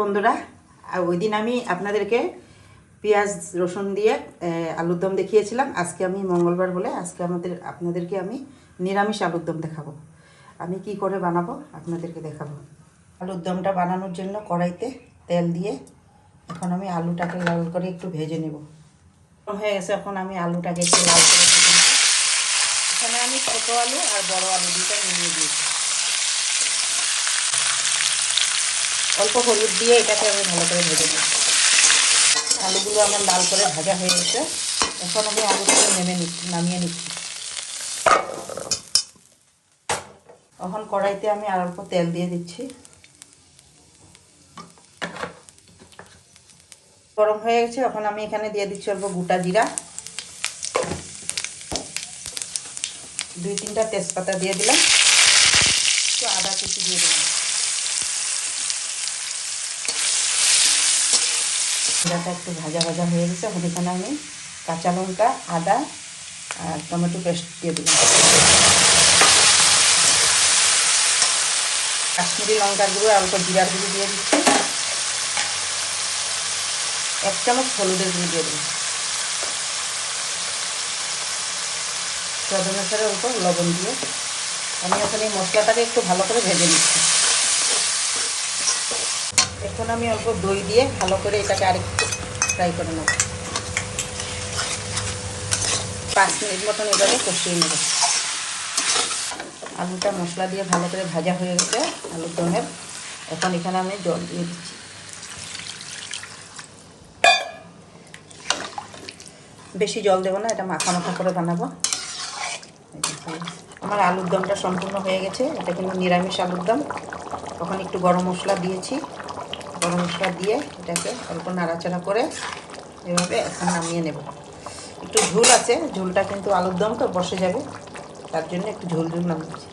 বন্ধুরা ওই দিন আমি আপনাদেরকে পেঁয়াজ, রসুন দিয়ে আলুর দম দেখিয়েছিলাম। আজকে আমি মঙ্গলবার বলে আজকে আমাদের, আপনাদেরকে আমি নিরামিষ আলুর দম দেখাবো। আমি কি করে বানাবো আপনাদেরকে দেখাবো। আলুর দমটা বানানোর জন্য কড়াইতে তেল দিয়ে এখন আমি আলুটাকে লাল করে একটু ভেজে নেব। হয়ে গেছে, এখন আমি আলুটাকে একটু লাল করে এখানে আমি ছোটো আলু আর বড় আলু দুটো মিলিয়ে দিয়েছি। অল্প হলুদ দিয়ে এটাকে আমি ভালো করে ভেজে নেব আলুগুলো আমার লাল করে ভাজা হয়ে গেছে। এখন আমি আলুগুলো নেমে নিচ্ছি নামিয়ে নিচ্ছি। এখন কড়াইতে আমি আর অল্প তেল দিয়ে দিচ্ছি। গরম হয়ে গেছে, এখন আমি এখানে দিয়ে দিচ্ছি অল্প গোটা জিরা। দুই তিনটা তেজপাতা দিয়ে দিলাম। একটু আদা কুচি দিয়ে দিলাম। জিরাটা একটু ভাজা ভাজা হয়ে গেছে এখানে আমি কাঁচা লঙ্কা, আদা আর টমেটো পেস্ট দিয়ে দিলাম। কাশ্মীরি লঙ্কার গুঁড়ো অল্প জিরার গুঁড়ো দিয়ে দিচ্ছি। এক চামচ হলুদের গুঁড়ো দিয়ে দিলাম। স্বাদ অনুসারে অল্প লবণ দিয়ে। আমি এই মশলাটাকে একটু ভালো করে ভেজে নিচ্ছি। এখন আমি অল্প দই দিয়ে ভালো করে এটাকে আরেকটু ফ্রাই করে নেব। পাঁচ মিনিট মতন এভাবে কষিয়ে নেব। আলুটা মশলা দিয়ে ভালো করে ভাজা হয়ে গেছে, আলুর দমের। এখন এখানে আমি জল দিয়ে দিচ্ছি। বেশি জল দেবো না, এটা মাখা মাখা করে বানাবো। আমার আলুর দমটা সম্পূর্ণ হয়ে গেছে, এটা কিন্তু নিরামিষ আলুর দম। তখন একটু গরম মশলা দিয়েছি। গরম মশলা দিয়ে এটাকে অল্প নাড়াচাড়া করে এভাবে এখন নামিয়ে নেব। একটু ঝোল আছে, ঝোলটা কিন্তু আলুর দম তো বসে যাবে, তার জন্য একটু ঝোল ঝোল নামিয়েছি